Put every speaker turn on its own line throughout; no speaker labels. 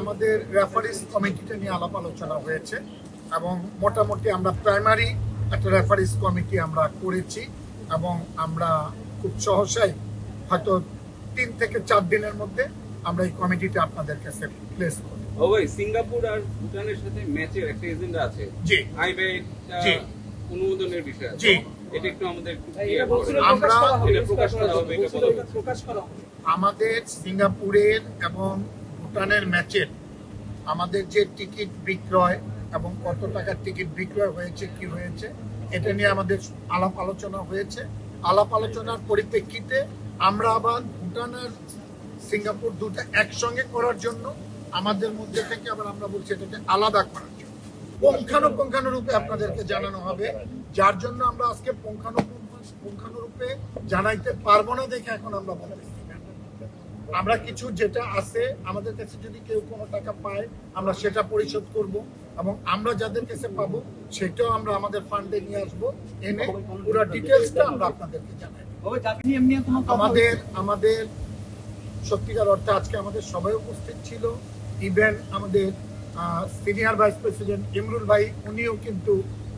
আমাদের রেফারিস কমিটিটা নিয়ে আলাপ আলোচনা হয়েছে এবং মোটামুটি আমরা প্রাইমারি একটা রেফারিস কমিটি আমরা করেছি এবং আমরা খুব সহসাই হয়তো তিন থেকে চার দিনের মধ্যে আমরা এই কমিটিটা আপনাদের কাছে প্লেস করি
ও ভাই সিঙ্গাপুর আর ভুটানের সাথে ম্যাচের একটা এজেন্ডা আছে
জি
আইবে
জি।
অনুমোদনের বিষয়
জি।
এটা একটু আমাদের।
আমরা-
প্রকাশ করা হবে,
এটা প্রকাশ করা হবে, এটা
এটা প্রকাশ করা হবে।
আমাদের সিঙ্গাপুরের এবং ভুটানের ম্যাচের আমাদের যে টিকিট বিক্রয় এবং কত টাকার টিকিট বিক্রয় হয়েছে, কি হয়েছে, এটা নিয়ে আমাদের আলাপ আলোচনা হয়েছে। আলাপ আলোচনার পরিপ্রেক্ষিতে আমরা আবার ভুটান আর সিঙ্গাপুর দুটো একসঙ্গে করার জন্য আমাদের মধ্যে থেকে আবার আমরা বলছি এটাকে আলাদা করার জন্য। পুঙ্খানুপুঙ্খানুরূপে আপনাদেরকে জানানো হবে। যার জন্য আমরা আজকে পুঙ্খানুপুঙ্খ পুঙ্খানুরূপে জানাইতে পারব না দেখে এখন আমরা বলতেছি। আমরা কিছু যেটা আছে, আমাদের কাছে যদি কেউ কোনো টাকা পায়, আমরা সেটা পরিশোধ করব এবং আমরা যাদের কাছে পাবো, সেটাও আমরা আমাদের ফান্ডে নিয়ে আসব। এনে পুরো ডিটেলসটা আমরা আপনাদেরকে জানাই। আমাদের আমাদের সত্যিকার অর্থে আজকে আমাদের সবাই উপস্থিত ছিল। ইভেন আমাদের সিনিয়র ভাইস প্রেসিডেন্ট ইমরুল ভাই, উনিও কিন্তু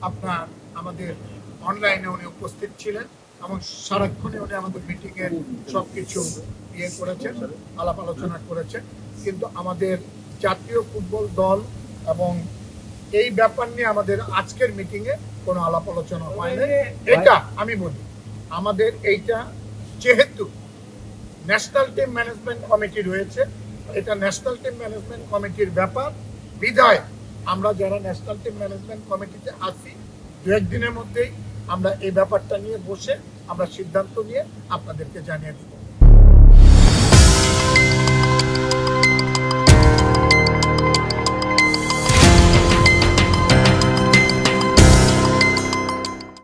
আপনার, আমাদের অনলাইনে উনি উপস্থিত ছিলেন। এবং সারাক্ষণে উনি আমাদের মিটিং এর সবকিছু ইয়ে করেছেন, আলাপ আলোচনা করেছেন। কিন্তু আমাদের জাতীয় ফুটবল দল এবং এই ব্যাপার নিয়ে আমাদের আজকের মিটিং এ কোনো আলাপ আলোচনা হয়নি এটা আমি বলি, আমাদের এইটা যেহেতু ন্যাশনাল টিম ম্যানেজমেন্ট কমিটি রয়েছে, এটা ন্যাশনাল টিম ম্যানেজমেন্ট কমিটির ব্যাপার। বিধায় আমরা যারা ন্যাশনাল টিম ম্যানেজমেন্ট কমিটিতে আছি দু একদিনের মধ্যেই আমরা এই ব্যাপারটা নিয়ে বসে আমরা সিদ্ধান্ত নিয়ে আপনাদেরকে জানিয়ে দিচ্ছি